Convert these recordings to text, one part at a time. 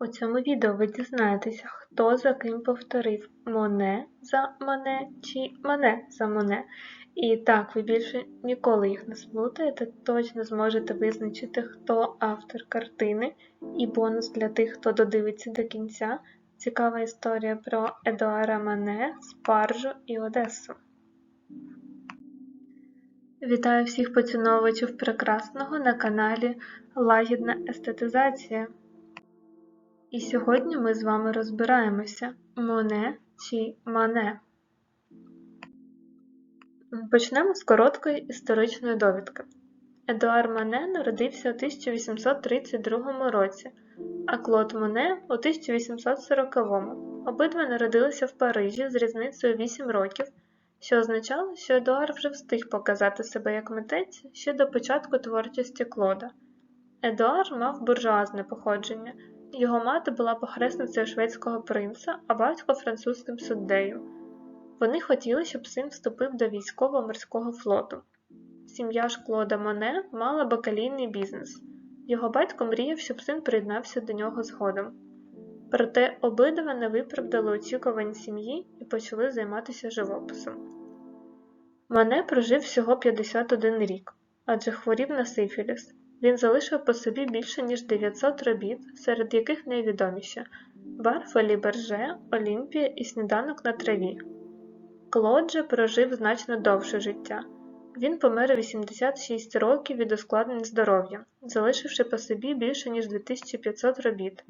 У цьому відео ви дізнаєтеся, хто за ким повторив Моне за Мане чи Мане за Моне. І так, ви більше ніколи їх не сплутаєте, точно зможете визначити, хто автор картини, і бонус для тих, хто додивиться до кінця. Цікава історія про Едуара Мане, Спаржу і Одесу. Вітаю всіх поціновувачів прекрасного на каналі Лагідна естетизація. І сьогодні ми з вами розбираємося Моне чи Мане. Почнемо з короткої історичної довідки. Едуар Мане народився у 1832 році, а Клод Моне у 1840. Обидва народилися в Парижі з різницею 8 років, що означало, що Едуар вже встиг показати себе як митець ще до початку творчості Клода. Едуар мав буржуазне походження. Його мати була похресницею шведського принца, а батько французьким суддею. Вони хотіли, щоб син вступив до військово-морського флоту. Сім'я ж Клода Моне мала бакалійний бізнес. Його батько мріяв, щоб син приєднався до нього згодом. Проте обидва не виправдали очікувань сім'ї і почали займатися живописом. Моне прожив всього 51 рік, адже хворів на сифіліс. Він залишив по собі більше ніж 900 робіт, серед яких найвідоміші Барфолі Берже, Олімпія і Сніданок на траві. Клод же прожив значно довше життя. Він помер у 86 років від ускладнень здоров'я, залишивши по собі більше ніж 2500 робіт,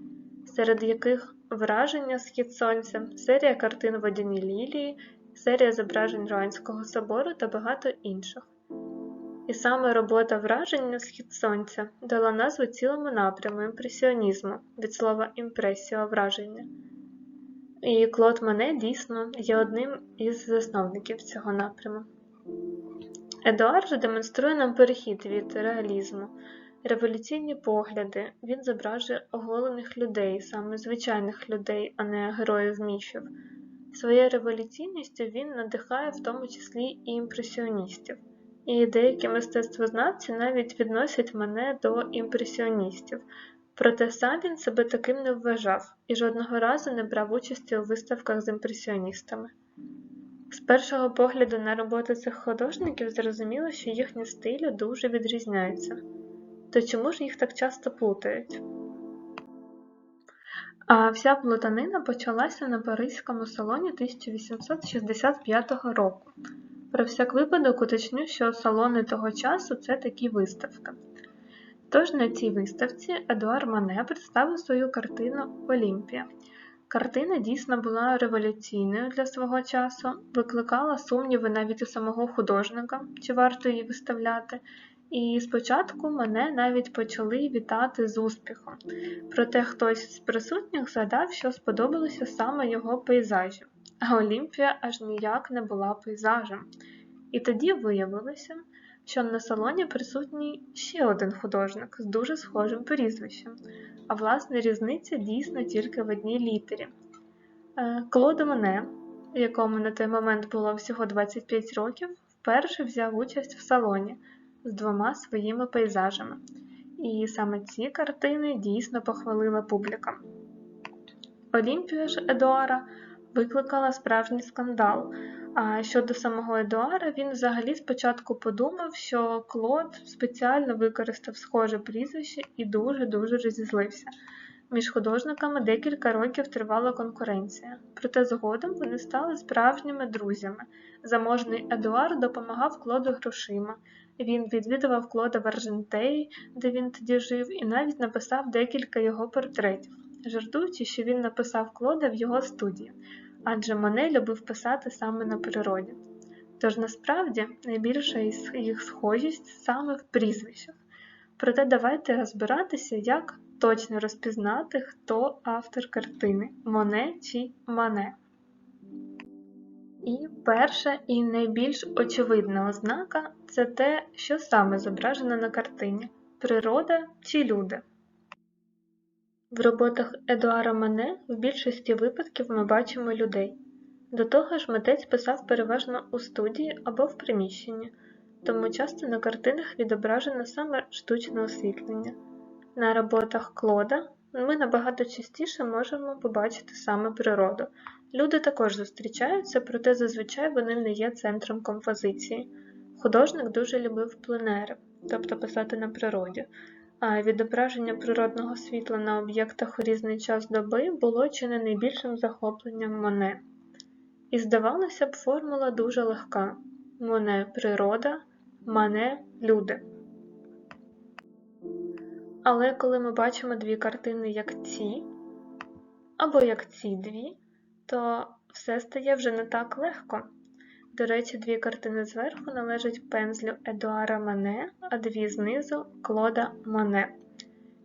серед яких враження схід сонця, серія картин Водяні лілії, серія зображень Руанського собору та багато інших. І саме робота враження схід сонця дала назву цілому напряму імпресіонізму від слова імпресіо враження. І Клод Мане дійсно є одним із засновників цього напряму. Едуард демонструє нам перехід від реалізму, революційні погляди, він зображує оголених людей, саме звичайних людей, а не героїв міфів. Своєю революційністю він надихає в тому числі і імпресіоністів. І деякі мистецтвознавці навіть відносять мене до імпресіоністів, проте сам він себе таким не вважав і жодного разу не брав участі у виставках з імпресіоністами. З першого погляду на роботи цих художників зрозуміло, що їхні стилі дуже відрізняються. То чому ж їх так часто плутають? А вся плутанина почалася на Паризькому салоні 1865 року. Про всяк випадок уточню, що салони того часу це такі виставки. Тож на цій виставці Едуар Мане представив свою картину Олімпія. Картина дійсно була революційною для свого часу, викликала сумніви навіть у самого художника, чи варто її виставляти, і спочатку мене навіть почали вітати з успіхом. Проте хтось з присутніх згадав, що сподобалося саме його пейзажі, а Олімпія аж ніяк не була пейзажем. І тоді виявилося, що на салоні присутній ще один художник з дуже схожим прізвищем, а власне різниця дійсно тільки в одній літері. Клодо Моне, якому на той момент було всього 25 років, вперше взяв участь в салоні з двома своїми пейзажами. І саме ці картини дійсно похвалила публіка. Олімпія ж Едуара викликала справжній скандал. А щодо самого Едуара, він взагалі спочатку подумав, що Клод спеціально використав схоже прізвище і дуже-дуже розізлився. Між художниками декілька років тривала конкуренція, проте згодом вони стали справжніми друзями. Заможний Едуар допомагав Клоду грошима. Він відвідував Клода в Аржентеї, де він тоді жив, і навіть написав декілька його портретів, жартуючи, що він написав Клода в його студії адже Моне любив писати саме на природі. Тож насправді найбільша їх схожість саме в прізвищах. Проте давайте розбиратися, як точно розпізнати, хто автор картини Моне чи Мане. І перша і найбільш очевидна ознака це те, що саме зображено на картині природа чи люди. В роботах Едуара Мане в більшості випадків ми бачимо людей. До того ж, митець писав переважно у студії або в приміщенні, тому часто на картинах відображено саме штучне освітлення. На роботах Клода ми набагато частіше можемо побачити саме природу. Люди також зустрічаються, проте зазвичай вони не є центром композиції. Художник дуже любив пленери, тобто писати на природі, а відображення природного світла на об'єктах у різний час доби було чи не найбільшим захопленням Моне. І здавалося б, формула дуже легка: Моне природа, Мане люди. Але коли ми бачимо дві картини як ці, або як ці дві, то все стає вже не так легко. До речі, дві картини зверху належать пензлю Едуара Мане, а дві знизу Клода Моне.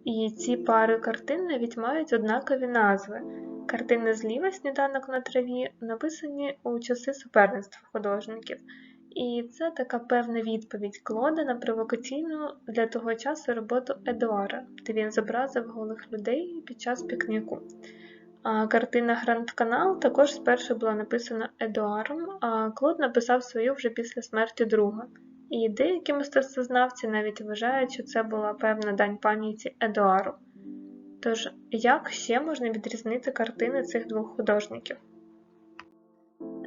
І ці пари картин навіть мають однакові назви. Картини зліва сніданок на траві написані у часи суперництва художників. І це така певна відповідь Клода на провокаційну для того часу роботу Едуара, де він зобразив голих людей під час пікніку. Картина Гранд Канал також спершу була написана Едуаром, а Клод написав свою вже після смерті друга. І деякі мистецтвознавці навіть вважають, що це була певна дань пам'яті Едуару. Тож, як ще можна відрізнити картини цих двох художників?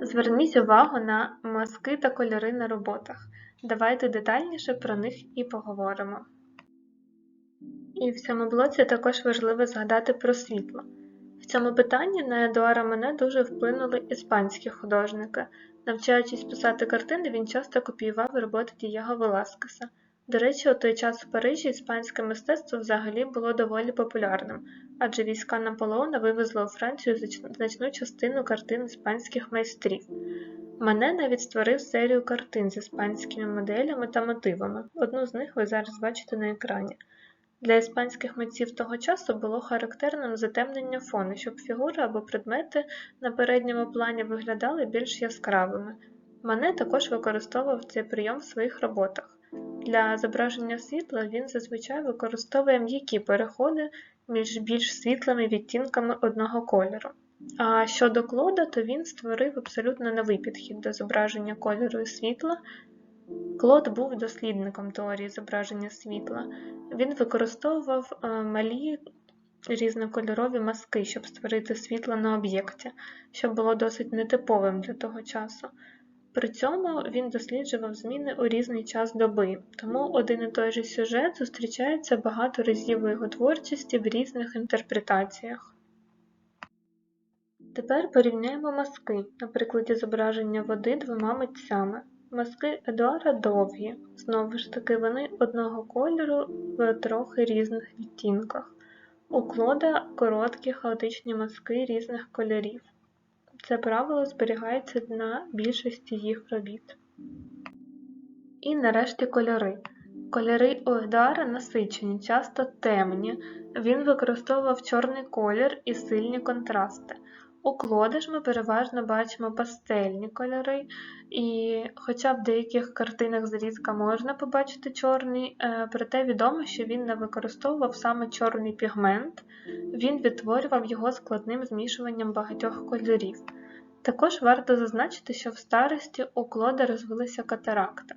Зверніть увагу на мазки та кольори на роботах. Давайте детальніше про них і поговоримо. І в цьому блоці також важливо згадати про світло. В цьому питанні на Едуара Мене дуже вплинули іспанські художники. Навчаючись писати картини, він часто копіював роботи Дієго Веласкеса. До речі, у той час у Парижі іспанське мистецтво взагалі було доволі популярним, адже війська Наполеона вивезли у Францію значну частину картин іспанських майстрів. Мане навіть створив серію картин з іспанськими моделями та мотивами. Одну з них ви зараз бачите на екрані. Для іспанських митців того часу було характерним затемнення фону, щоб фігури або предмети на передньому плані виглядали більш яскравими. Мане також використовував цей прийом в своїх роботах. Для зображення світла він зазвичай використовує м'які переходи між більш світлими відтінками одного кольору. А щодо Клода, то він створив абсолютно новий підхід до зображення кольору і світла. Клод був дослідником теорії зображення світла. Він використовував е, малі різнокольорові маски, щоб створити світло на об'єкті, що було досить нетиповим для того часу. При цьому він досліджував зміни у різний час доби, тому один і той же сюжет зустрічається багато разів у його творчості в різних інтерпретаціях. Тепер порівняємо маски на прикладі зображення води двома митцями. Маски Едуара довгі, знову ж таки, вони одного кольору в трохи різних відтінках. У Клода короткі хаотичні маски різних кольорів. Це правило зберігається на більшості їх робіт. І нарешті кольори. Кольори у Едуара насичені, часто темні. Він використовував чорний колір і сильні контрасти. У ж ми переважно бачимо пастельні кольори, і хоча в деяких картинах зрізка можна побачити чорний, е, проте відомо, що він не використовував саме чорний пігмент, він відтворював його складним змішуванням багатьох кольорів. Також варто зазначити, що в старості у Клода розвилися катаракти.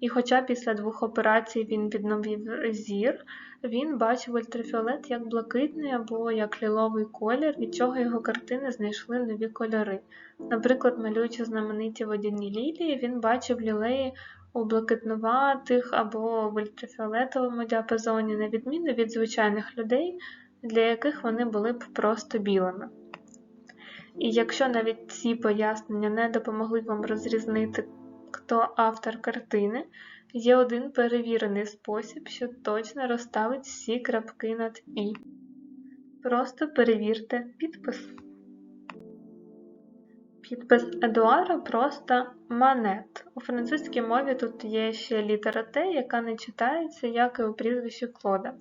І хоча після двох операцій він відновив зір, він бачив ультрафіолет як блакитний або як ліловий колір, від чого його картини знайшли нові кольори. Наприклад, малюючи знамениті водяні лілії, він бачив лілеї у блакитнуватих або в ультрафіолетовому діапазоні, на відміну від звичайних людей, для яких вони були б просто білими. І якщо навіть ці пояснення не допомогли вам розрізнити, хто автор картини, є один перевірений спосіб, що точно розставить всі крапки над І. Просто перевірте підпис. Підпис Едуара просто манет. У французькій мові тут є ще літера Т, яка не читається, як і у прізвищі Клода.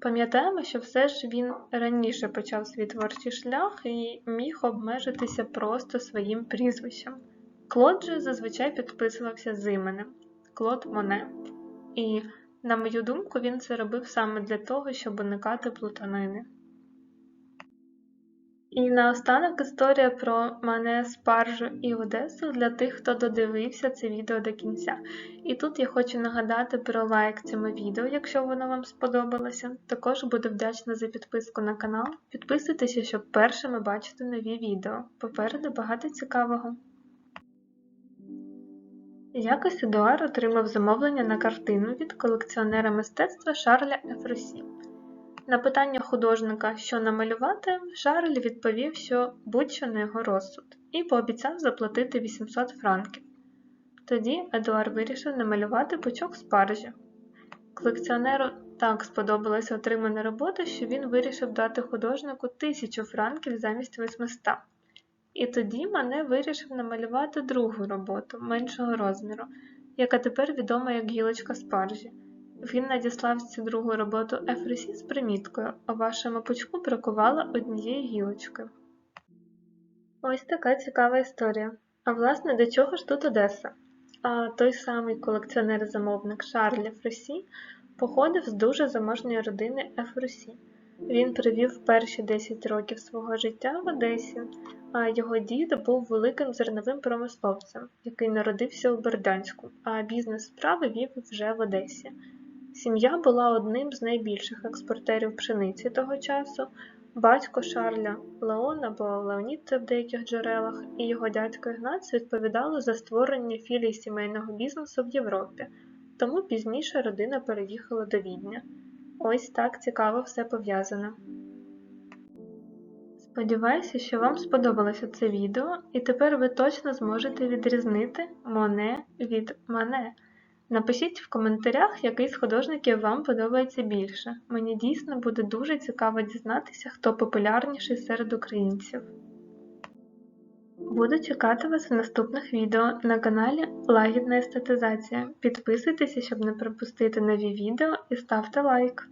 Пам'ятаємо, що все ж він раніше почав свій творчий шлях і міг обмежитися просто своїм прізвищем. Клод же зазвичай підписувався з іменем Клод Моне. І, на мою думку, він це робив саме для того, щоб уникати плутанини. І наостанок історія про мене Спаржу і Одесу для тих, хто додивився це відео до кінця. І тут я хочу нагадати про лайк цьому відео, якщо воно вам сподобалося. Також буду вдячна за підписку на канал. Підписуйтеся, щоб першими бачити нові відео. Попереду багато цікавого. Якось Едуар отримав замовлення на картину від колекціонера мистецтва Шарля Ефросі. На питання художника, що намалювати, Шарль відповів, що будь-що на його розсуд, і пообіцяв заплатити 800 франків. Тоді Едуар вирішив намалювати пучок спаржі. Колекціонеру так сподобалася отримана робота, що він вирішив дати художнику тисячу франків замість 800. І тоді Мане вирішив намалювати другу роботу меншого розміру, яка тепер відома як гілочка спаржі. Він надіслав цю другу роботу Ефросі з приміткою, а вашому пучку бракувало однієї гілочки. Ось така цікава історія. А власне, до чого ж тут Одеса? А той самий колекціонер-замовник Шарль Ефросі походив з дуже заможної родини Ефросі. Він провів перші 10 років свого життя в Одесі, а його дід був великим зерновим промисловцем, який народився у Бердянську, а бізнес справи вів вже в Одесі. Сім'я була одним з найбільших експортерів пшениці того часу. Батько Шарля Леон або Леонід в деяких джерелах, і його дядько Ігнац відповідали за створення філій сімейного бізнесу в Європі, тому пізніше родина переїхала до Відня. Ось так цікаво все пов'язано. Сподіваюся, що вам сподобалося це відео, і тепер ви точно зможете відрізнити Моне від Мане. Напишіть в коментарях, який з художників вам подобається більше. Мені дійсно буде дуже цікаво дізнатися, хто популярніший серед українців. Буду чекати вас в наступних відео на каналі Лагідна естетизація. Підписуйтеся, щоб не пропустити нові відео і ставте лайк.